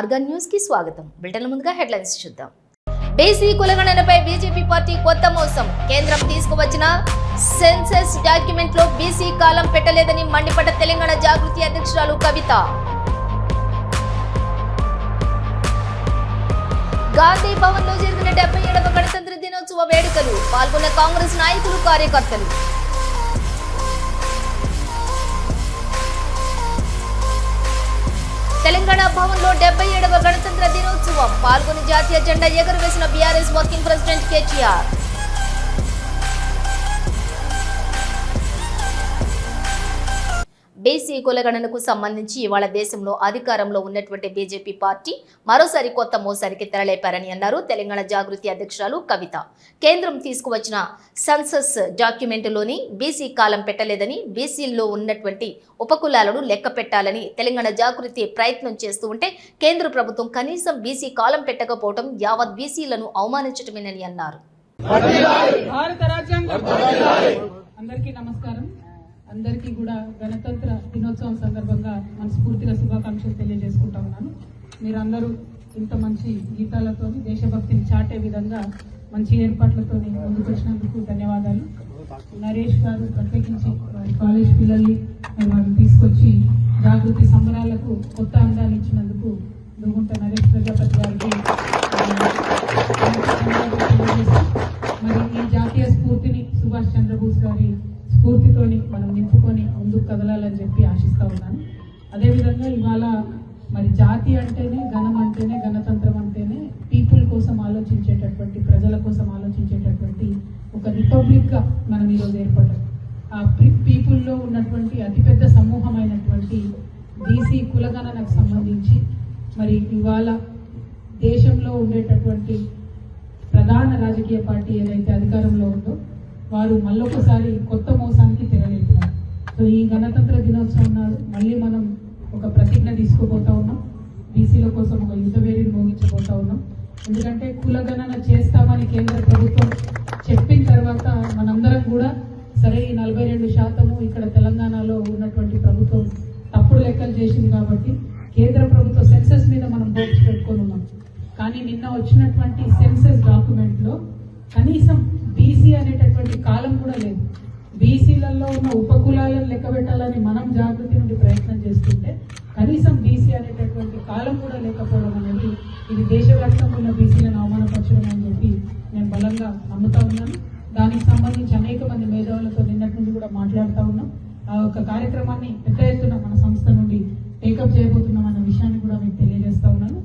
Organ న్యూస్కి స్వాగతం. బిల్టన్ ముందుగా హెడ్లైన్స్ చూద్దాం. బీసీ కులగణనపై బీజేపీ పార్టీ కొత్త మోసం. కేంద్రం తీసుకువచ్చిన సెన్సెస్ డాక్యుమెంట్లో బీసీ కాలం పెట్టలేదని మండిపడ్డ తెలంగాణ జాగృతి అధ్యక్షురాలు కవిత. గాంధీ భవన్లో జరిగిన డెబ్బై ఏడవ గణతంత్ర దినోత్సవ వేడుకలు. పాల్గొన్న కాంగ్రెస్ నాయకులు కార్యకర్తలు. తెలంగాణ భవన్లో డెబ్బై ఏడవ గణతంత్ర దినోత్సవం. పాల్గొని జాతీయ జెండా ఎగురవేసిన BRS working president KTR. BC కులగణనకు సంబంధించి ఇవాళ దేశంలో అధికారంలో ఉన్నటువంటి బీజేపీ పార్టీ మరోసారి కొత్త మోసానికి తెరలేపారని అన్నారు. తెలంగాణ జాగృతి అధ్యక్షురాలు కవిత. కేంద్రం తీసుకువచ్చిన సెన్సస్ డాక్యుమెంటులోని బీసీ కాలం పెట్టలేదని బీసీల్లో ఉన్నటువంటి ఉపకులాలను లెక్క పెట్టాలని తెలంగాణ జాగృతి ప్రయత్నం చేస్తూ ఉంటే కేంద్ర ప్రభుత్వం కనీసం బీసీ కాలం పెట్టకపోవడం యావత్ బీసీలను అవమానించటమేనని అన్నారు. అందరికీ నమస్కారం. అందరికీ కూడా గణతంత్ర దినోత్సవం సందర్భంగా మనస్ఫూర్తిగా శుభాకాంక్షలు తెలియజేసుకుంటా ఉన్నాను. మీరందరూ ఇంత మంచి గీతాలతో దేశభక్తిని చాటే విధంగా మంచి ఏర్పాట్లతో ముందుకు వచ్చినందుకు ధన్యవాదాలు. నరేష్ గారు ప్రత్యేకించి వారి కాలేజ్ పిల్లల్ని వారిని తీసుకొచ్చి జాగృతి సంబరాలకు కొత్త అందాన్ని ఇచ్చినందుకు దుగుంట నరేష్ ప్రజాపతి గారికి మరి ఈ జాతీయ స్ఫూర్తిని సుభాష్ చంద్రబోస్ గారి స్ఫూర్తితోని మనం నింపుకొని ముందుకు కదలాలని చెప్పి ఆశిస్తూ ఉన్నాను. అదేవిధంగా ఇవాళ మరి జాతి అంటేనే గణం అంటేనే గణతంత్రం అంటేనే పీపుల్ కోసం ఆలోచించేటటువంటి ప్రజల కోసం ఆలోచించేటటువంటి ఒక రిపబ్లిక్గా మనం ఈరోజు ఏర్పడ్డాం. ఆ పీపుల్లో ఉన్నటువంటి అతిపెద్ద సమూహమైనటువంటి బీసీ కులగణనకు సంబంధించి మరి ఇవాళ దేశంలో ఉండేటటువంటి ప్రధాన రాజకీయ పార్టీ ఏదైతే అధికారంలో ఉందో వారు మళ్ళొకసారి కొత్త మోసానికి తెరలేపినారు సో ఈ గణతంత్ర దినోత్సవం నాడు మళ్ళీ మనం ఒక ప్రతిజ్ఞ తీసుకోబోతా ఉన్నాం. బీసీల కోసం ఒక యుద్ధవేరిని మోగించబోతా ఉన్నాం. ఎందుకంటే కులగణన చేస్తామని కేంద్ర ప్రభుత్వం చెప్పిన తర్వాత మనందరం కూడా సరే ఈ నలభై రెండు శాతము ఇక్కడ తెలంగాణలో ఉన్నటువంటి ప్రభుత్వం తప్పుడు లెక్కలు చేసింది కాబట్టి కేంద్ర ప్రభుత్వ సెన్సెస్ మీద మనం హోప్స్ పెట్టుకొని ఉన్నాం. కానీ నిన్న వచ్చినటువంటి సెన్సెస్ డాక్యుమెంట్లో కనీసం బీసీ అనేటటువంటి కాలం కూడా లేదు. బీసీలలో ఉన్న ఉపకులాలను లెక్క పెట్టాలని మనం జాగృతి నుండి ప్రయత్నం చేస్తుంటే కనీసం బీసీ అనేటటువంటి కాలం కూడా లేకపోవడం అనేది ఇది దేశవ్యాప్తంగా ఉన్న బీసీలను అవమానపరచడం అని చెప్పి నేను బలంగా నమ్ముతా ఉన్నాను. దానికి సంబంధించి అనేక మంది మేధావులతో నిన్నటి నుండి కూడా మాట్లాడుతూ ఉన్నాం. ఆ ఒక కార్యక్రమాన్ని పెద్ద ఎత్తున మన సంస్థ నుండి టేకప్ చేయబోతున్నాం అన్న విషయాన్ని కూడా మీకు తెలియజేస్తా ఉన్నాను.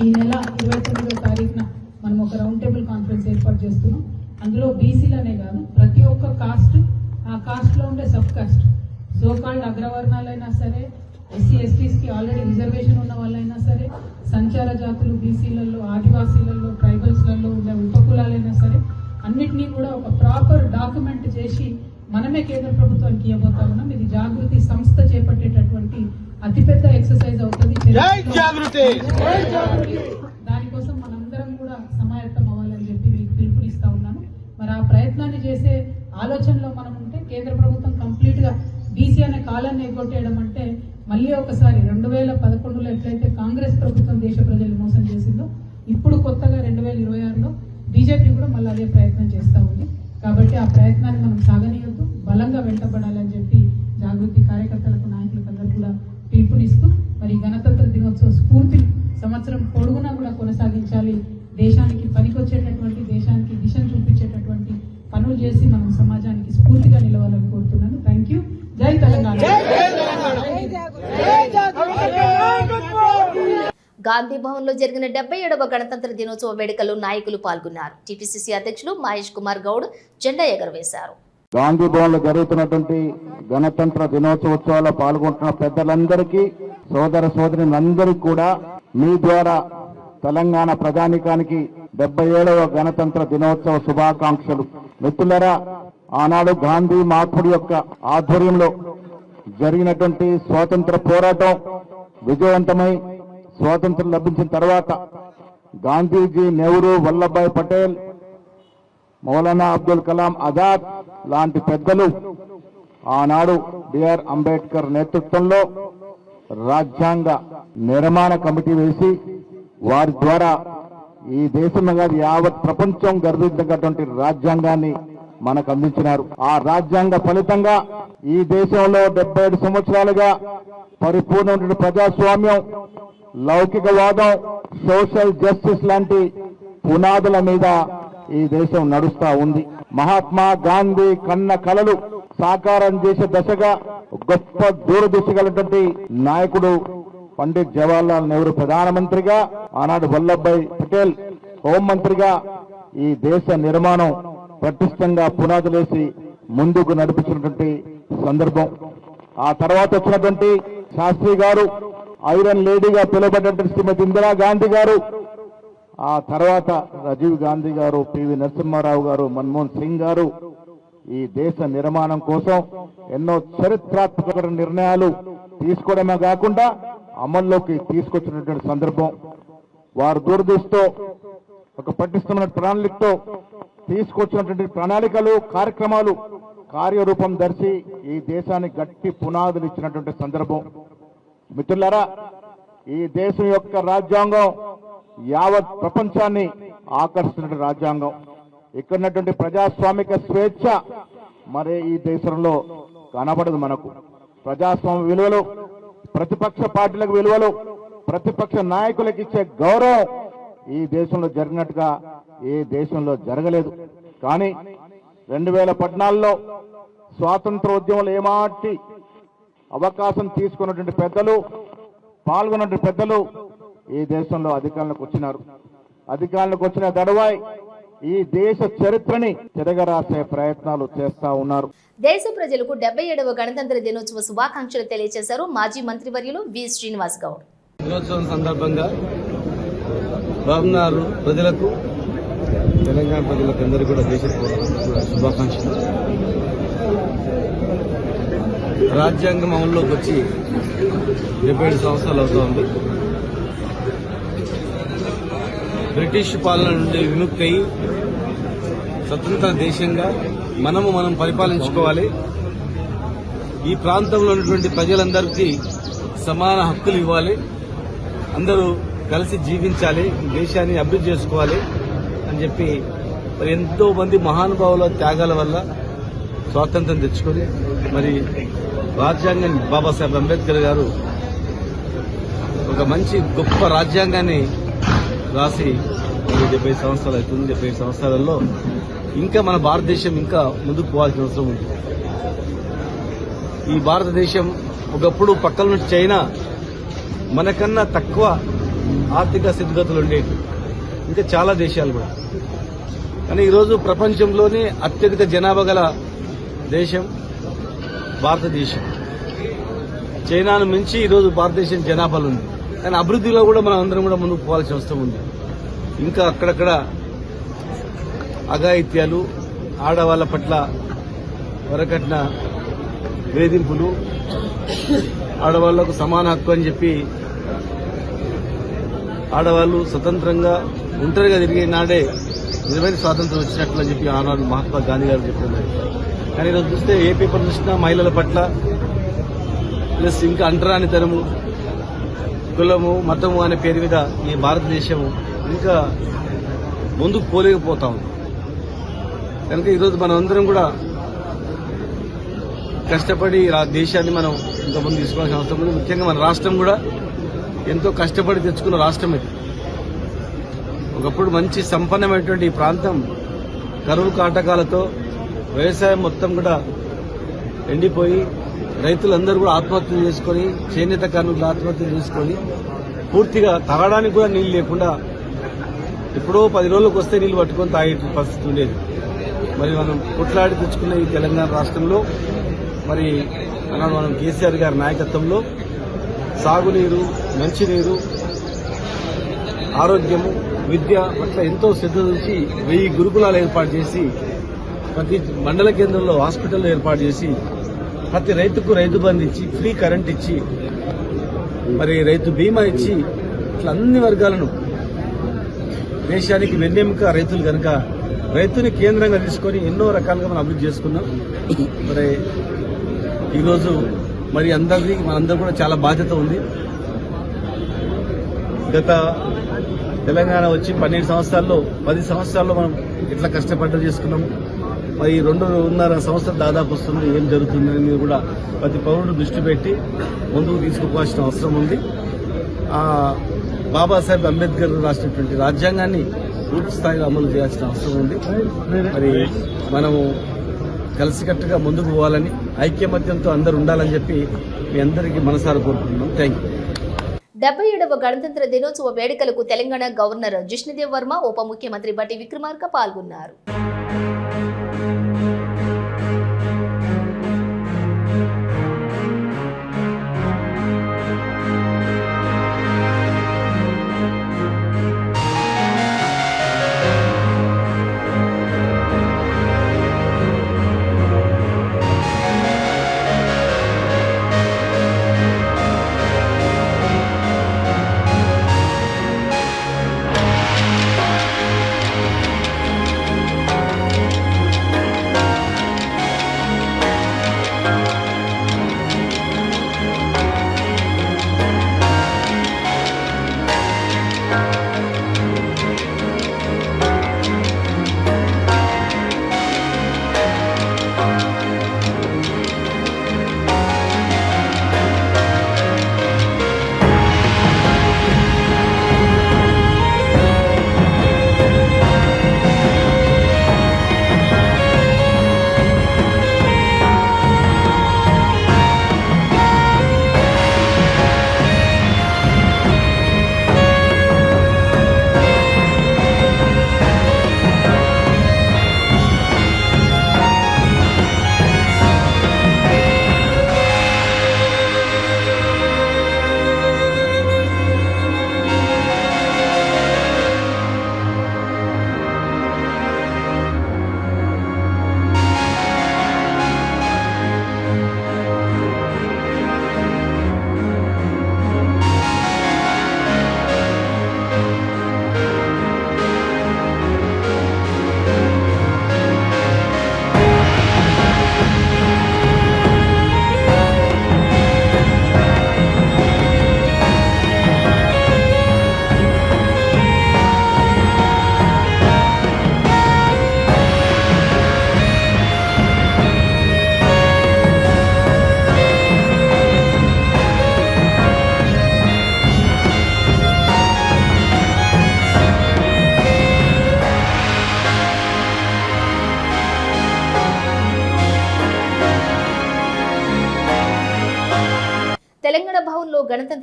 ఈ నెల ఇరవై తొమ్మిదో తారీఖున మనం ఒక రౌండ్ టేబుల్ కాన్ఫరెన్స్ ఏర్పాటు చేస్తున్నాం. అందులో బీసీలనే కాదు ప్రతి ఒక్క కాస్ట్ ఆ కాస్ట్లో ఉండే సబ్ కాస్ట్ సో కాల్డ్ అగ్రవర్ణాలైనా సరే ఎస్సీ ఎస్టీస్కి ఆల్రెడీ రిజర్వేషన్ ఉన్న వాళ్ళైనా సరే సంచార జాతులు బీసీలలో ఆదివాసీలలో ట్రైబల్స్లలో ఉండే ఉపకులాలైనా సరే అన్నిటినీ కూడా ఒక ప్రాపర్ డాక్యుమెంట్ చేసి మనమే కేంద్ర ప్రభుత్వానికి ఇవ్వబోతా ఉన్నాం. ఇది జాగృతి సంస్థ చేపట్టేటటువంటి అతిపెద్ద ఎక్సర్సైజ్ అవుతుంది. చేసే ఆలోచనలో మనం ఉంటే కేంద్ర ప్రభుత్వం కంప్లీట్గా బీసీ అనే కాలాన్ని ఎగ్గొట్టేయడం అంటే మళ్ళీ ఒకసారి రెండు వేల పదకొండులో ఎట్లయితే కాంగ్రెస్ ప్రభుత్వం దేశ ప్రజలు మోసం చేసిందో ఇప్పుడు కొత్తగా రెండు వేల ఇరవై ఆరులో బీజేపీ కూడా మళ్ళీ అదే ప్రయత్నం చేస్తూ ఉంది. కాబట్టి ఆ ప్రయత్నాన్ని మనం సాగనీయొద్దు బలంగా వెంటబడాలని చెప్పి జాగృతి కార్యకర్తలకు నాయకులకు అందరూ కూడా పిలుపునిస్తూ మరి ఘనత గాంధీ భవన్లో జరిగిన డెబ్బై ఏడవ గణతంత్ర దినోత్సవ వేడుకల్లో నాయకులు పాల్గొన్నారు. టీపీసీసీ అధ్యక్షులు మహేష్ కుమార్ గౌడ్ జెండా ఎగరవేశారు. గాంధీ భవన్లో జరుగుతున్నటువంటి గణతంత్ర దినోత్సవాల్లో పాల్గొంటున్న పెద్దలందరికీ సోదర సోదరులందరికీ కూడా మీ ద్వారా తెలంగాణ ప్రజానికానికి డెబ్బై ఏడవ గణతంత్ర దినోత్సవ శుభాకాంక్షలు. మిత్రులరా ఆనాడు గాంధీ మహాత్ముడి యొక్క ఆధ్వర్యంలో జరిగినటువంటి స్వాతంత్ర పోరాటం విజయవంతమై స్వాతంత్రం లభించిన తర్వాత గాంధీజీ నెహ్రూ వల్లభాయ్ పటేల్ మౌలానా అబ్దుల్ కలాం ఆజాద్ లాంటి పెద్దలు ఆనాడు బిఆర్ అంబేద్కర్ నేతృత్వంలో రాజ్యాంగ నిర్మాణ కమిటీ వేసి వారి ద్వారా ఈ దేశంలో కాదు యావత్ ప్రపంచం గర్వించినటువంటి రాజ్యాంగాన్ని మనకు అందించినారు ఆ రాజ్యాంగ ఫలితంగా ఈ దేశంలో డెబ్బై ఏడు సంవత్సరాలుగా పరిపూర్ణమైన ప్రజాస్వామ్యం లౌకికవాదం సోషల్ జస్టిస్ లాంటి పునాదుల మీద ఈ దేశం నడుస్తా ఉంది. మహాత్మా గాంధీ కన్న కలలు సాకారం చేసే దశగా గొప్ప దూరదృష్టి కలిగినటువంటి నాయకుడు పండిత్ జవహర్లాల్ నెహ్రూ ప్రధానమంత్రిగా ఆనాడు వల్లభాయ్ పటేల్ హోంమంత్రిగా ఈ దేశ నిర్మాణం పటిష్టంగా పునాదులేసి ముందుకు నడిపించినటువంటి సందర్భం. ఆ తర్వాత వచ్చినటువంటి శాస్త్రి గారు ఐరన్ లేడీగా పిలువబడినటువంటి శ్రీమతి ఇందిరా గాంధీ గారు ఆ తర్వాత రాజీవ్ గాంధీ గారు పివి నరసింహారావు గారు మన్మోహన్ సింగ్ గారు ఈ దేశ నిర్మాణం కోసం ఎన్నో చరిత్రాత్మక నిర్ణయాలు తీసుకోవడమే కాకుండా అమల్లోకి తీసుకొచ్చినటువంటి సందర్భం. వారు దూరదృష్టితో ఒక పటిష్టమైన ప్రణాళికతో తీసుకొచ్చినటువంటి ప్రణాళికలు కార్యక్రమాలు కార్యరూపం దర్శి ఈ దేశానికి గట్టి పునాదులు ఇచ్చినటువంటి సందర్భం. మిత్రులారా ఈ దేశం యొక్క రాజ్యాంగం యావత్ ప్రపంచాన్ని ఆకర్షించిన రాజ్యాంగం. ఇక్కడ ఉన్నటువంటి ప్రజాస్వామిక స్వేచ్ఛ మరే ఈ దేశంలో కనబడదు మనకు. ప్రజాస్వామ్య విలువలు ప్రతిపక్ష పార్టీలకు విలువలు ప్రతిపక్ష నాయకులకు ఇచ్చే గౌరవం ఈ దేశంలో జరిగినట్టుగా ఏ దేశంలో జరగలేదు. కానీ రెండు వేల పద్నాలుగులో స్వాతంత్రోద్యమంలో ఏమాటి అవకాశం తీసుకున్నటువంటి పెద్దలు పాల్గొన్నటువంటి పెద్దలు ఈ దేశంలో అధికారంలోకి వచ్చినారు. అధికారంలోకి వచ్చిన దడవాయ్ ఈ దేశ చరిత్రని తిరగరాసే ప్రయత్నాలు చేస్తా ఉన్నారు. దేశ ప్రజలకు డెబ్బై ఏడవ గణతంత్ర దినోత్సవ శుభాకాంక్షలు తెలియజేశారు మాజీ మంత్రివర్యులు వి. శ్రీనివాస్ గౌడ్. దినోత్సవం సందర్భంగా బాబునారు ప్రజలకు తెలంగాణ ప్రజలకు అందరూ కూడా దేశ శుభాకాంక్షలు. రాజ్యాంగం అమల్లోకి వచ్చి డెబ్బై ఏడు సంవత్సరాలు అవుతోంది బ్రిటిష్ పాలన నుండి విముక్తి అయి స్వతంత్ర దేశంగా మనము మనం పరిపాలించుకోవాలి. ఈ ప్రాంతంలో ఉన్నటువంటి ప్రజలందరికీ సమాన హక్కులు ఇవ్వాలి. అందరూ కలిసి జీవించాలి దేశాన్ని అభివృద్ధి చేసుకోవాలి. అని చెప్పి మరి ఎంతో మంది మహానుభావుల త్యాగాల వల్ల స్వాతంత్రం తెచ్చుకొని మరి రాజ్యాంగం బాబాసాహెబ్ అంబేద్కర్ గారు ఒక మంచి గొప్ప రాజ్యాంగాన్ని రాసి మరి డెబ్బై సంవత్సరాలు అవుతుంది డెబ్బై సంవత్సరాలలో ఇంకా మన భారతదేశం ఇంకా ముందుకు పోవాల్సిన అవసరం ఉంది. ఈ భారతదేశం ఒకప్పుడు పక్కల నుంచి చైనా మనకన్నా తక్కువ ఆర్థిక స్థితిగతులు ఉండేవి. ఇంకా చాలా దేశాలు కూడా కానీ ఈరోజు ప్రపంచంలోనే అత్యధిక జనాభా గల దేశం భారతదేశం. చైనాను మించి ఈరోజు భారతదేశం జనాభాలు ఉంది. కానీ అభివృద్ధిలో కూడా మనం అందరం కూడా ముందుకు పోవాల్సిన అవసరం ఉంది. ఇంకా అక్కడక్కడ అఘాయిత్యాలు ఆడవాళ్ళ పట్ల వరకట్న వేధింపులు ఆడవాళ్ళకు సమాన హక్కు అని చెప్పి ఆడవాళ్ళు స్వతంత్రంగా ఒంటరిగా తిరిగే నాడే నిజమైన స్వాతంత్రం వచ్చినట్లు అని చెప్పి ఆనాడు మహాత్మా గాంధీ గారు చెప్తున్నారు. కానీ ఈరోజు చూస్తే ఏ పేపర్ చూసినా మహిళల పట్ల ప్లస్ ఇంకా అంటరానితనము కులము మతము అనే పేరు మీద ఈ భారతదేశము ఇంకా ముందుకు పోలేకపోతా ఉంది. కనుక ఈరోజు మనం అందరం కూడా కష్టపడి ఆ దేశాన్ని మనం ఇంతకుముందు ముందు తీసుకోవాల్సిన అవసరం ఉంది. ముఖ్యంగా మన రాష్ట్రం కూడా ఎంతో కష్టపడి తెచ్చుకున్న రాష్ట్రం ఇది. ఒకప్పుడు మంచి సంపన్నమైనటువంటి ఈ ప్రాంతం కరువు కాటకాలతో వ్యవసాయం మొత్తం కూడా ఎండిపోయి రైతులందరూ కూడా ఆత్మహత్యలు చేసుకొని చేనేత కార్మికులు ఆత్మహత్యలు చేసుకొని పూర్తిగా తాగడానికి కూడా నీళ్ళు లేకుండా ఎప్పుడో పది రోజులకు వస్తే నీళ్ళు పట్టుకొని తాగే పరిస్థితి ఉండేది. మరి మనం కొట్లాడి తెచ్చుకున్న ఈ తెలంగాణ రాష్ట్రంలో మరి ఆనాడు మనం కేసీఆర్ గారి నాయకత్వంలో సాగునీరు మంచినీరు ఆరోగ్యము విద్య పట్ల ఎంతో శ్రద్ధ నుంచి వెయ్యి గురుకులాలు ఏర్పాటు చేసి ప్రతి మండల కేంద్రంలో హాస్పిటల్ ఏర్పాటు చేసి ప్రతి రైతుకు రైతు బంధు ఇచ్చి ఫ్రీ కరెంట్ ఇచ్చి మరి రైతు బీమా ఇచ్చి ఇట్లా అన్ని వర్గాలను దేశానికి వెన్నెముక రైతులు కనుక రైతుని కేంద్రంగా తీసుకొని ఎన్నో రకాలుగా మనం అభివృద్ధి చేసుకున్నాం. మరి ఈరోజు మరి అందరిది మనందరూ కూడా చాలా బాధ్యత ఉంది. గత తెలంగాణ వచ్చి పన్నెండు సంవత్సరాల్లో పది సంవత్సరాల్లో మనం ఎట్లా కష్టపడ్డ చేసుకున్నాము? మరి రెండున్నర సంవత్సరాలు దాదాపు వస్తుంది ఏం జరుగుతుందని మీరు కూడా ప్రతి పౌరుడు దృష్టి పెట్టి ముందుకు తీసుకుపోవాల్సిన అవసరం ఉంది. బాబాసాహెబ్ అంబేద్కర్ రాసినటువంటి రాజ్యాంగాన్ని పూర్తి స్థాయిలో అమలు చేయాల్సిన అవసరం ఉంది. మరి మనము కలిసికట్టుగా ముందుకు పోవాలని ఐక్యమత్యంతో అందరు ఉండాలని చెప్పి మీ అందరికీ మనసారా కోరుకుంటున్నాం. థ్యాంక్ యూ డెబ్బై ఏడవ గణతంత్ర దినోత్సవ వేడుకలకు తెలంగాణ గవర్నర్ జిష్ణుదేవ్ వర్మ ఉప ముఖ్యమంత్రి బట్టి విక్రమార్క పాల్గొన్నారు.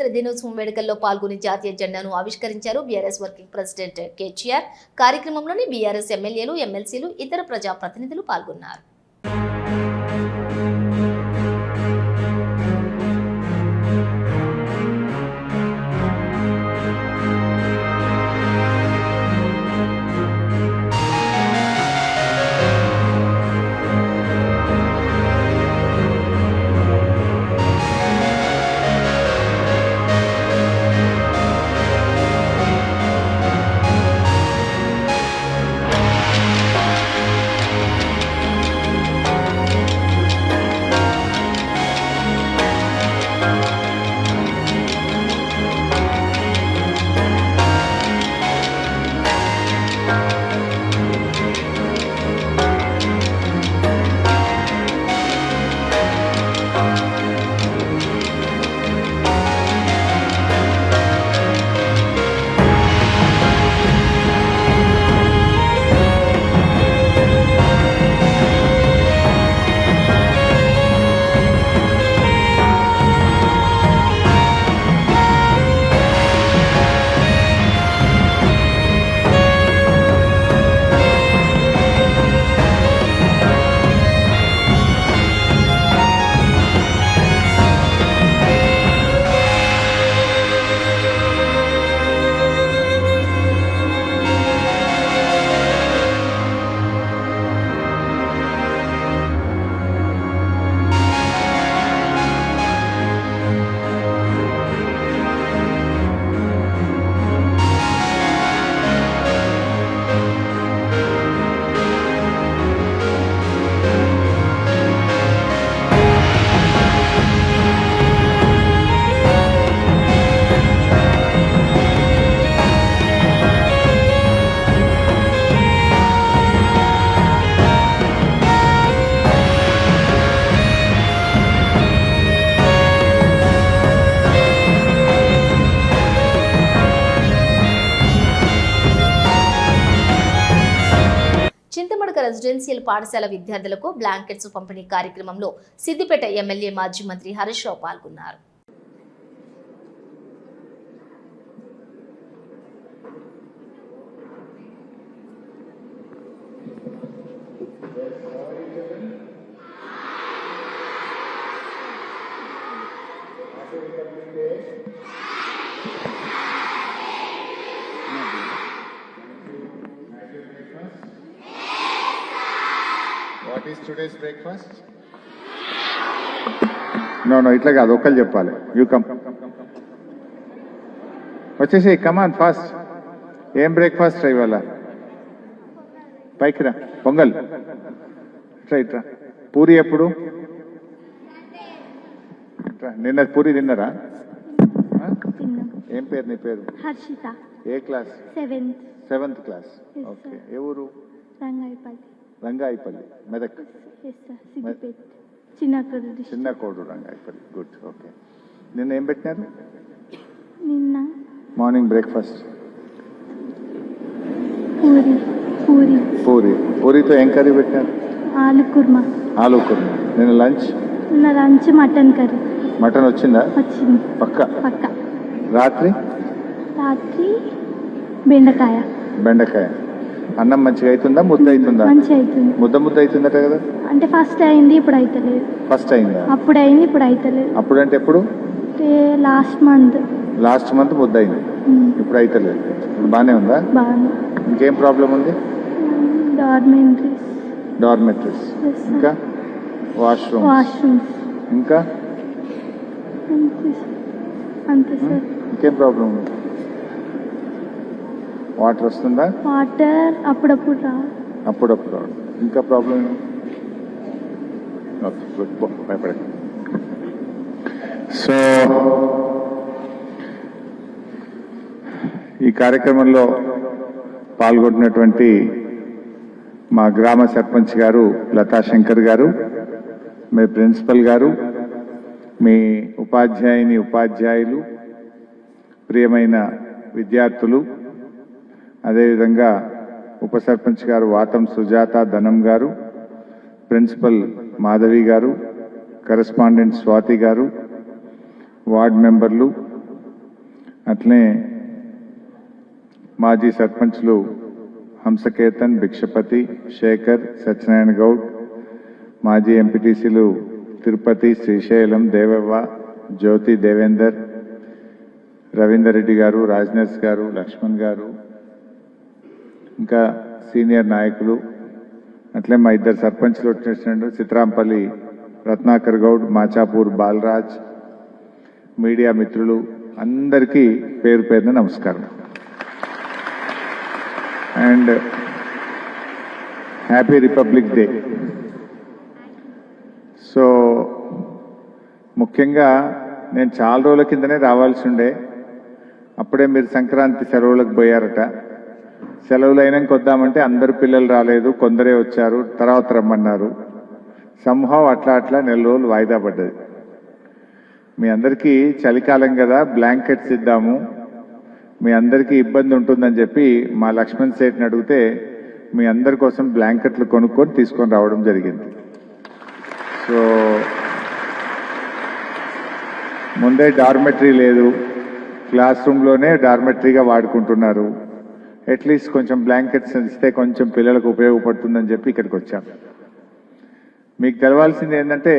స్వాతంత్ర దినోత్సవం వేడుకల్లో పాల్గొని జాతీయ జెండాను ఆవిష్కరించారు బీఆర్ఎస్ వర్కింగ్ ప్రెసిడెంట్ కేటీఆర్. కార్యక్రమంలోని బీఆర్ఎస్ ఎమ్మెల్యేలు ఎమ్మెల్సీలు ఇతర ప్రజాప్రతినిధులు పాల్గొన్నారు. రెసిడెన్షియల్ పాఠశాల విద్యార్థులకు బ్లాంకెట్స్ పంపిణీ కార్యక్రమంలో సిద్దిపేట ఎమ్మెల్యే మాజీ మంత్రి హరీష్ రావు పాల్గొన్నారు. టుడేస్ బ్రేక్ఫాస్ట్ నో నో ఇట్లా కాదు ఒక్కరు చెప్పాలి. యూ కమ్ వచ్చేసి కమాన్ ఫాస్ట్ ఏం బ్రేక్ఫాస్ట్ ఇవాళ? పైకి రా పొంగల్. ఇట్లా ఇట్లా. పూరి ఎప్పుడు? ఇట్రా, నిన్న పూరి తిన్నారా? ఏం పేరు నీ పేరు? హర్షిత. ఏ class? Seventh. Seventh class. Okay. ఏ ఊరు? రంగాయపల్లి రంగాయిపల్లి మెదక్. చిన్న కోడు రంగాయిపల్లి. గుడ్ ఓకే నిన్న ఏం పెట్టినారు? నిన్న మార్నింగ్ బ్రేక్ఫాస్ట్ పూరి పూరి. పూరి. పూరితో ఏం కర్రీ పెట్టినారు? ఆలు కుర్మా. ఆలు కుర్మ. నిన్న లంచ్? నిన్న లంచ్ మటన్ కర్రీ. మటన్ వచ్చిందా? వచ్చింది. పక్క? పక్క. రాత్రి? రాత్రి బెండకాయ. బెండకాయ. అన్నం మంచిగా అవుతుందా ముద్ద అవుతుందా మంచి అవుతుంది ముద్ద ముద్ద అవుతుందట కదా? అంటే ఫస్ట్ అయింది ఇప్పుడు అవుతలేదు ఫస్ట్ అయిందా? అప్పుడు అయింది ఇప్పుడు అవుతలేదు ఎప్పుడు? అంటే లాస్ట్ మంత్ లాస్ట్ మంత్ ముద్ద అయింది. ఇప్పుడు అవుతలేదు ఇప్పుడు బాగానే ఉందా? బాగుంది ఇంకేం ప్రాబ్లం ఉంది? Dormitories dormitories. ఇంకా? వాష్రూమ్ వాష్రూమ్స్ ఇంకా? అంతే అంతే సార్ ఇంకేం ప్రాబ్లం ఉంది? వాటర్ వస్తుందా? వాటర్ అప్పుడప్పుడు రా. అప్పుడప్పుడు రావడం. ఇంకా ప్రాబ్లం భయపడ. సో ఈ కార్యక్రమంలో పాల్గొంటున్నటువంటి మా గ్రామ సర్పంచ్ గారు లతా శంకర్ గారు మీ ప్రిన్సిపల్ గారు మీ ఉపాధ్యాయుని ఉపాధ్యాయులు ప్రియమైన విద్యార్థులు అదేవిధంగా ఉప సర్పంచ్ గారు వాతం సుజాత ధనం గారు ప్రిన్సిపల్ మాధవి గారు కరెస్పాండెంట్ స్వాతి గారు వార్డ్ మెంబర్లు అట్లనే మాజీ సర్పంచ్లు హంసకేతన్ భిక్షపతి శేఖర్ సత్యనారాయణ గౌడ్ మాజీ ఎంపీటీసీలు తిరుపతి శ్రీశైలం దేవవ్వ జ్యోతి దేవేందర్ రవీందర్ రెడ్డి గారు రాజ్నేష్ గారు లక్ష్మణ్ గారు ఇంకా సీనియర్ నాయకులు అట్లే మా ఇద్దరు సర్పంచ్లు వచ్చేసినట్టు చిత్రాంపల్లి రత్నాకర్ గౌడ్ మాచాపూర్ బాలరాజ్ మీడియా మిత్రులు అందరికీ పేరు పేరున నమస్కారం. And happy Republic Day. So ముఖ్యంగా నేను చాలా రోజుల కిందనే రావాల్సి ఉండే. అప్పుడే మీరు సంక్రాంతి సెలవులకు పోయారట. సెలవులు అయినాక వద్దామంటే అందరు పిల్లలు రాలేదు కొందరే వచ్చారు తర్వాత రమ్మన్నారు. సంభవం అట్లా అట్లా నెల రోజులు వాయిదా పడ్డది. మీ అందరికీ చలికాలం కదా బ్లాంకెట్స్ ఇద్దాము. మీ అందరికీ ఇబ్బంది ఉంటుందని చెప్పి మా లక్ష్మణ్ సేట్ని అడిగితే మీ అందరి కోసం బ్లాంకెట్లు కొనుక్కొని తీసుకొని రావడం జరిగింది. సో ముందే డార్మెటరీ లేదు. క్లాస్ రూమ్లోనే డార్మెటరీగా వాడుకుంటున్నారు. అట్లీస్ట్ కొంచెం బ్లాంకెట్స్ ఇస్తే కొంచెం పిల్లలకు ఉపయోగపడుతుందని చెప్పి ఇక్కడికి వచ్చాం. మీకు తెలవాల్సింది ఏంటంటే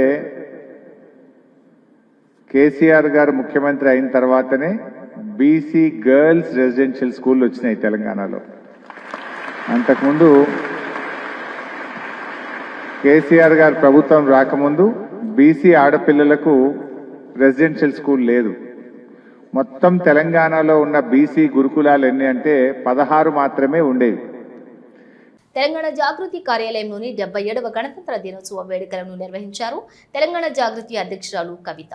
కేసీఆర్ గారు ముఖ్యమంత్రి అయిన తర్వాతనే బీసీ గర్ల్స్ రెసిడెన్షియల్ స్కూల్ వచ్చినాయి తెలంగాణలో. అంతకుముందు కేసీఆర్ గారు ప్రభుత్వం రాకముందు బీసీ ఆడపిల్లలకు రెసిడెన్షియల్ స్కూల్ లేదు. మొత్తం తెలంగాణలో ఉన్న బీసీ గురుకులాలు ఎన్ని అంటే పదహారు మాత్రమే ఉండేవి. తెలంగాణ జాగృతి కార్యాలయంలోని డెబ్బై ఏడవ గణతంత్ర దినోత్సవ వేడుకలను నిర్వహించారు తెలంగాణ జాగృతి అధ్యక్షురాలు కవిత.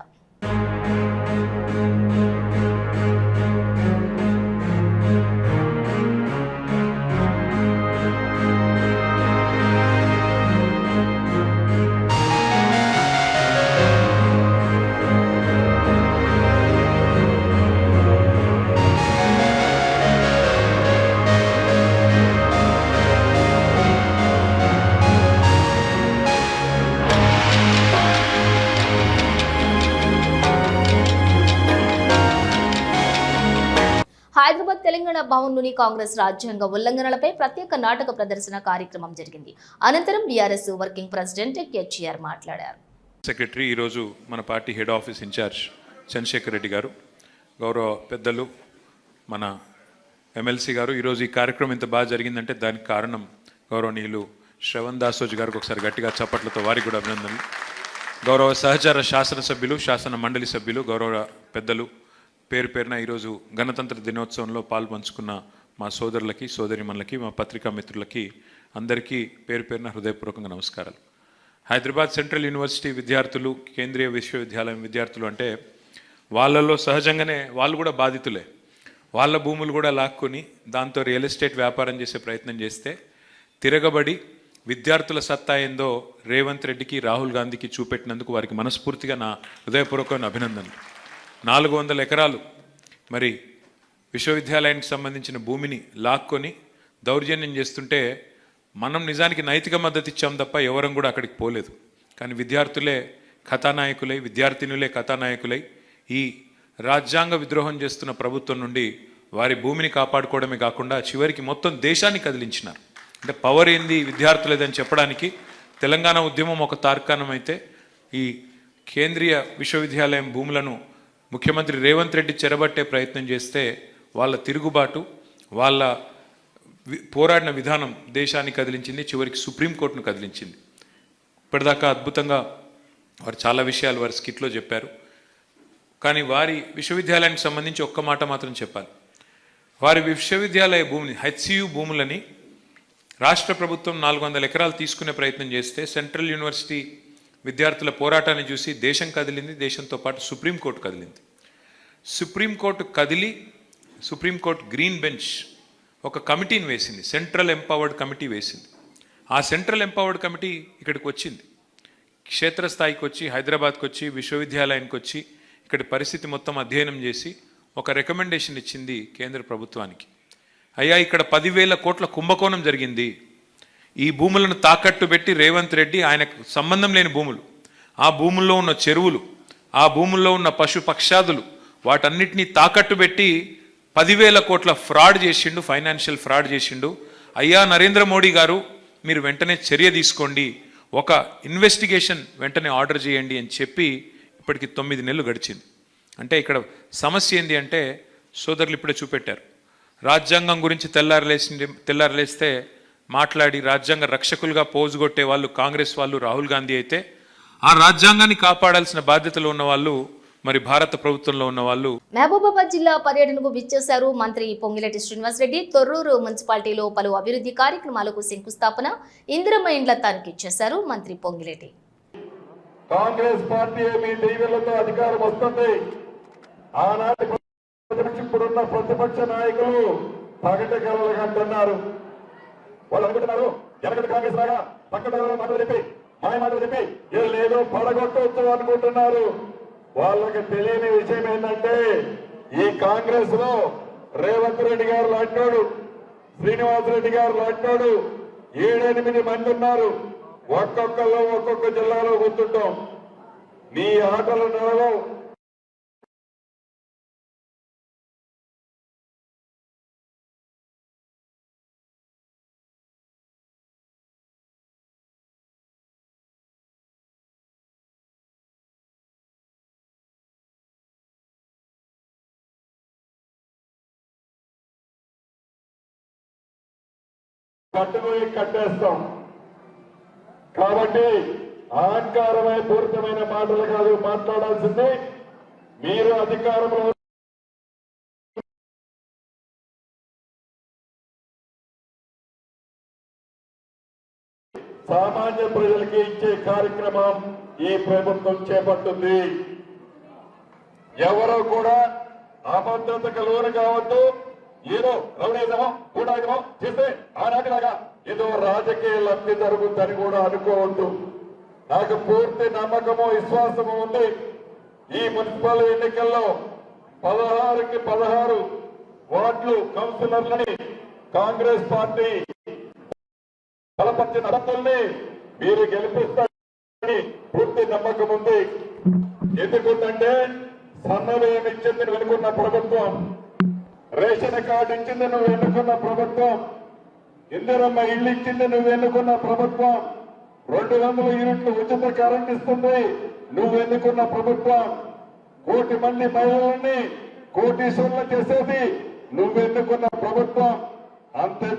హైదరాబాద్ తెలంగాణ భవన్లోని కాంగ్రెస్ రాజ్యాంగ ఉల్లంఘనలపై ప్రత్యేక నాటక ప్రదర్శన కార్యక్రమం జరిగింది. అనంతరం బీఆర్ఎస్ వర్కింగ్ ప్రెసిడెంట్ కేటీఆర్ మాట్లాడారు. సెక్రటరీ ఈరోజు మన party head office incharge Chandrashekar Reddy garu గౌరవ పెద్దలు మన ఎమ్మెల్సీ గారు ఈరోజు ఈ కార్యక్రమం ఇంత బాగా జరిగిందంటే దానికి కారణం గౌరవనీయులు శ్రవణ్ దాసోజ్ గారికి ఒకసారి గట్టిగా చప్పట్లతో వారికి కూడా అభినందనలు. గౌరవ సహచార శాసనసభ్యులు శాసన మండలి సభ్యులు గౌరవ పెద్దలు పేరు పేరున ఈరోజు గణతంత్ర దినోత్సవంలో పాల్పంచుకున్న మా సోదరులకి సోదరిమణులకి మా పత్రికా మిత్రులకి అందరికీ పేరు పేరున హృదయపూర్వకంగా నమస్కారాలు. హైదరాబాద్ సెంట్రల్ యూనివర్సిటీ విద్యార్థులు కేంద్రీయ విశ్వవిద్యాలయం విద్యార్థులు అంటే వాళ్ళలో సహజంగానే వాళ్ళు కూడా బాధితులే. వాళ్ళ భూములు కూడా లాక్కొని దాంతో రియల్ ఎస్టేట్ వ్యాపారం చేసే ప్రయత్నం చేస్తే తిరగబడి విద్యార్థుల సత్తా ఏందో రేవంత్ రెడ్డికి రాహుల్ గాంధీకి చూపెట్టినందుకు వారికి మనస్ఫూర్తిగా నా హృదయపూర్వకమైన అభినందనలు. నాలుగు వందల ఎకరాలు మరి విశ్వవిద్యాలయానికి సంబంధించిన భూమిని లాక్కొని దౌర్జన్యం చేస్తుంటే మనం నిజానికి నైతిక మద్దతు ఇచ్చాం తప్ప ఎవరం కూడా అక్కడికి పోలేదు. కానీ విద్యార్థులే కథానాయకులై విద్యార్థినులే కథానాయకులై ఈ రాజ్యాంగ విద్రోహం చేస్తున్న ప్రభుత్వం నుండి వారి భూమిని కాపాడుకోవడమే కాకుండా చివరికి మొత్తం దేశాన్ని కదిలించినారు. అంటే పవర్ ఏంది విద్యార్థులేదని చెప్పడానికి తెలంగాణ ఉద్యమం ఒక తార్కాణం అయితే ఈ కేంద్రీయ విశ్వవిద్యాలయం భూములను ముఖ్యమంత్రి రేవంత్ రెడ్డి చెరబట్టే ప్రయత్నం చేస్తే వాళ్ళ తిరుగుబాటు వాళ్ళ పోరాడిన విధానం దేశాన్ని కదిలించింది చివరికి సుప్రీంకోర్టును కదిలించింది. ఇప్పటిదాకా అద్భుతంగా వారు చాలా విషయాలు వారి స్కిట్లో చెప్పారు. కానీ వారి విశ్వవిద్యాలయానికి సంబంధించి ఒక్క మాట మాత్రం చెప్పాలి. వారి విశ్వవిద్యాలయ భూమిని హెచ్సియు భూములని రాష్ట్ర ప్రభుత్వం నాలుగు వందల ఎకరాలు తీసుకునే ప్రయత్నం చేస్తే సెంట్రల్ యూనివర్సిటీ విద్యార్థుల పోరాటాన్ని చూసి దేశం కదిలింది దేశంతో పాటు సుప్రీంకోర్టు కదిలింది. సుప్రీంకోర్టు కదిలి సుప్రీంకోర్టు గ్రీన్ బెంచ్ ఒక కమిటీని వేసింది సెంట్రల్ ఎంపవర్డ్ కమిటీ వేసింది. ఆ సెంట్రల్ ఎంపవర్డ్ కమిటీ ఇక్కడికి వచ్చింది. క్షేత్రస్థాయికి వచ్చి హైదరాబాద్కి వచ్చి విశ్వవిద్యాలయానికి వచ్చి ఇక్కడి పరిస్థితి మొత్తం అధ్యయనం చేసి ఒక రికమెండేషన్ ఇచ్చింది కేంద్ర ప్రభుత్వానికి. అయ్యా ఇక్కడ పదివేల కోట్ల కుంభకోణం జరిగింది. ఈ భూములను తాకట్టు పెట్టి రేవంత్ రెడ్డి ఆయనకు సంబంధం లేని భూములు. ఆ భూముల్లో ఉన్న చెరువులు ఆ భూముల్లో ఉన్న పశు పక్షాదులు వాటన్నిటినీ తాకట్టు పెట్టి పదివేల కోట్ల ఫ్రాడ్ చేసిండు ఫైనాన్షియల్ ఫ్రాడ్ చేసిండు. అయ్యా నరేంద్ర మోడీ గారు మీరు వెంటనే చర్య తీసుకోండి. ఒక ఇన్వెస్టిగేషన్ వెంటనే ఆర్డర్ చేయండి అని చెప్పి ఇప్పటికి తొమ్మిది నెలలు గడిచింది. అంటే ఇక్కడ సమస్య ఏంది అంటే సోదరులు ఇప్పుడే చూపెట్టారు. రాజ్యాంగం గురించి తెల్లారలేసి తెల్లారలేస్తే మాట్లాడి రాజ్యాంగ రక్షకులుగా పోజు కొట్టే వాళ్ళు కాంగ్రెస్ వాళ్ళు రాహుల్ గాంధీ అయితే ఆ రాజ్యాంగాన్ని కాపాడాల్సిన బాధ్యతలు ఉన్న వాళ్ళు మరి భారత ప్రభుత్వంలో ఉన్న వాళ్ళు. మహబూబాబాద్ జిల్లా పర్యటనకు విచ్చేశారు మంత్రి పొంగిరెడ్డి శ్రీనివాసరెడ్డి తొర్రూరు మున్సిపాలిటీలో పలు అభివృద్ధి కార్యక్రమాలకు శంకుస్థాపన ఇందిరమ్మ ఇండ్ల తనిఖీ చేశారు మంత్రి పొంగిరెడ్డి. కాంగ్రెస్ పార్టీ మీ దీవెలతో అధికారం వస్తుంది. ఆనాటి ఇప్పుడున్న ప్రతిపక్ష నాయకులు పగట కలలుగా అంటున్నారు వాళ్ళు అనుకుంటున్నారు. వెనకటి కాంగ్రెస్ లాగా పక్కన మాటలు చెప్పి మాయ మాటలు చెప్పి వీళ్ళు ఏదో పడగొట్టవచ్చు అనుకుంటున్నారు. వాళ్ళకి తెలియని విషయం ఏంటంటే ఈ కాంగ్రెస్లో రేవంత్ రెడ్డి గారు లాంటోడు శ్రీనివాసరెడ్డి గారు లాంటోడు ఏడెనిమిది మంది ఉన్నారు. ఒక్కొక్కళ్ళు ఒక్కొక్క జిల్లాలో గుర్తుంటాం. మీ ఆటలు నడవవు. కట్టుకుని కట్టేస్తాం. కాబట్టి అహంకారమై పూరితమైన మాటలు కాదు మాట్లాడాల్సింది మీరు అధికారంలో సామాన్య ప్రజలకి ఇచ్చే కార్యక్రమం ఈ ప్రభుత్వం చేపట్టింది. ఎవరో కూడా అభద్రతకు లోను కావద్దు. ఏదో రౌడీజమో కూడాగమో చేస్తే ఆనాటిలాగా ఏదో రాజకీయ లబ్ధి జరుగుద్దని కూడా అనుకోవద్దు. నాకు పూర్తి నమ్మకము విశ్వాసము ఉంది. ఈ మున్సిపల్ ఎన్నికల్లో పదహారుకి పదహారు వార్డులు కౌన్సిలర్లని కాంగ్రెస్ పార్టీ బలపరిచిన అర్థల్ని మీరు గెలిపిస్తారని పూర్తి నమ్మకం ఉంది. ఎందుకుందంటే సన్నవేయం ఇచ్చింది వెనుకున్న ప్రభుత్వం రేషన్ కార్డు ఇచ్చింది నువ్వు ఎన్నుకున్న ప్రభుత్వం. ఇందిరమ్మ ఇల్లు ఇచ్చింది నువ్వు ఎన్నుకున్న ప్రభుత్వం. రెండు వందల యూనిట్లు ఉచిత కరెంట్ ఇస్తుంది నువ్వు ఎన్నుకున్న ప్రభుత్వం. కోటి మంది మహిళల్ని కోటీశ్వరులు చేసేది నువ్వు ఎన్నుకున్న ప్రభుత్వం. అంతే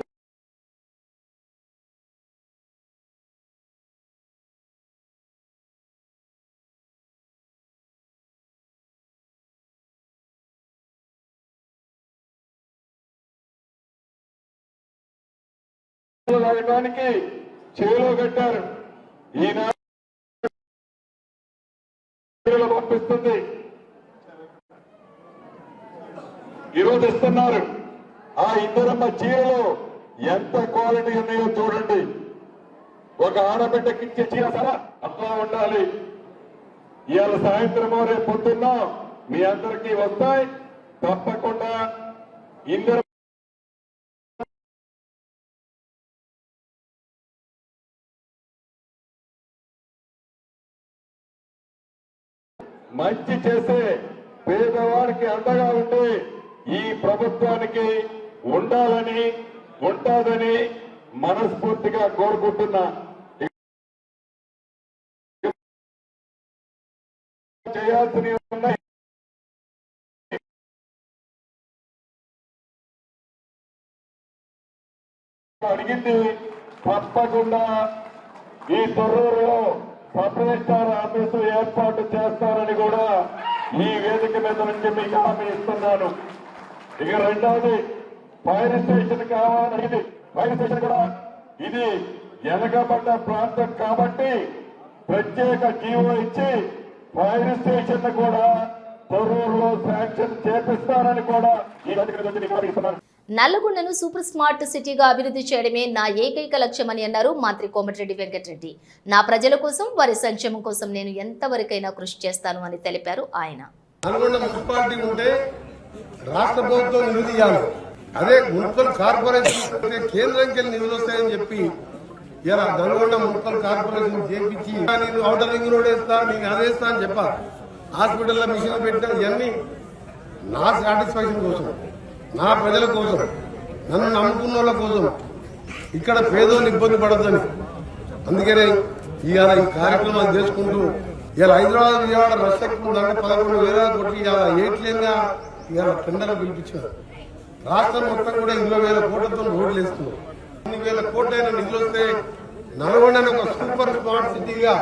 తాగడానికి చేలో కట్టారు. ఈనాడు పంపిస్తుంది. ఈరోజు ఇస్తున్నారు. ఆ ఇందరమ్మ చీరలో ఎంత క్వాలిటీ ఉన్నాయో చూడండి. ఒక ఆడబిడ్డకి ఇచ్చే చీర సరా అట్లా ఉండాలి. ఇవాళ సాయంత్రం రేపు పొద్దున్న మీ అందరికీ వస్తాయి. తప్పకుండా ఇందరం మంచి చేసే పేదవాడికి అండగా ఉండే ఈ ప్రభుత్వానికి ఉండాలని ఉంటాదని మనస్ఫూర్తిగా కోరుకుంటున్నా. చేయాల్సినవి ఉన్నాయి. అడిగింది తప్పకుండా ఈ తొర్రూరులో సబ్ రిజిస్టార్ ఆఫీసు ఏర్పాటు చేస్తారని కూడా ఈ వేదిక మీద నుంచి మీకు హామీ ఇస్తున్నాను. ఇక రెండవది ఫైర్ స్టేషన్ కావాలనేది ఫైర్ స్టేషన్ కూడా ఇది వెనకబడ్డ ప్రాంతం కాబట్టి ప్రత్యేక జీవో ఇచ్చి ఫైర్ స్టేషన్ కూడా తొర్రూరులో శాంక్షన్ చేపిస్తారని కూడా ఈ వేదిక నుంచి ఇస్తున్నాను. నల్లగొండను సూపర్ స్మార్ట్ సిటీగా అభివృద్ధి చేయడమే నా ఏకైక లక్ష్యమని అన్నారు మంత్రి కోమటిరెడ్డి వెంకటరెడ్డి. నా ప్రజల కోసం వారి సంక్షేమం కోసం నేను ఎంతవరకైనా కృషి చేస్తాను అని తెలిపారు ఆయన. నల్గొండ మున్సిపాలిటీ ఉంటే రాష్ట్ర ప్రభుత్వం నిధులు అదే మున్సిపల్ కార్పొరేషన్ కేంద్రం కెళ్ళి నిధులు వస్తాయని చెప్పి ఇలా నల్గొండ మున్సిపల్ కార్పొరేషన్ చేపించి నేను అవుటర్ రింగ్ రోడ్ వేస్తా నేను అదేస్తా అని చెప్పాలి. హాస్పిటల్లో మిషన్ పెట్టిన ఇవన్నీ నా సాటిస్ఫాక్షన్ కోసం. నా ప్రజల కోసం నన్ను నమ్ముకున్న వాళ్ళ కోసం ఇక్కడ పేదోళ్ళు ఇబ్బంది పడద్దని. అందుకనే ఇవాళ ఈ కార్యక్రమాలు చేసుకుంటూ ఇలా హైదరాబాద్ విజయవాడ బస్ ఎక్కువ పదకొండు వేల కోట్లు ఇవాళ ఏట్లేగా ఇవాళ టెండర్ పిలిపించారు. రాష్ట్రం మొత్తం కూడా ఇరవై వేల కోట్లతో రోడ్లు వేస్తున్నారు. ఎన్ని వేల కోట్లైన నిధులు వస్తే నల్గొండని ఒక సూపర్ స్మార్ట్ సిటీగా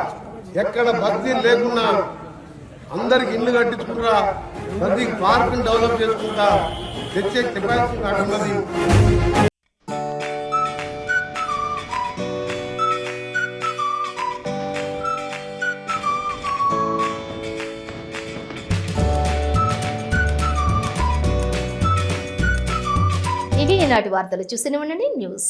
ఎక్కడ బస్తీ లేకుండా అందరికి ఇల్లు కట్టించుకుంటా ప్రతి పార్క్ డెవలప్ చేసుకుంటా తెచ్చే కెపాసిటీ నాకు ఉన్నది. ఇవి ఈనాటి వార్తలు చూసిన ఉండండి. న్యూస్.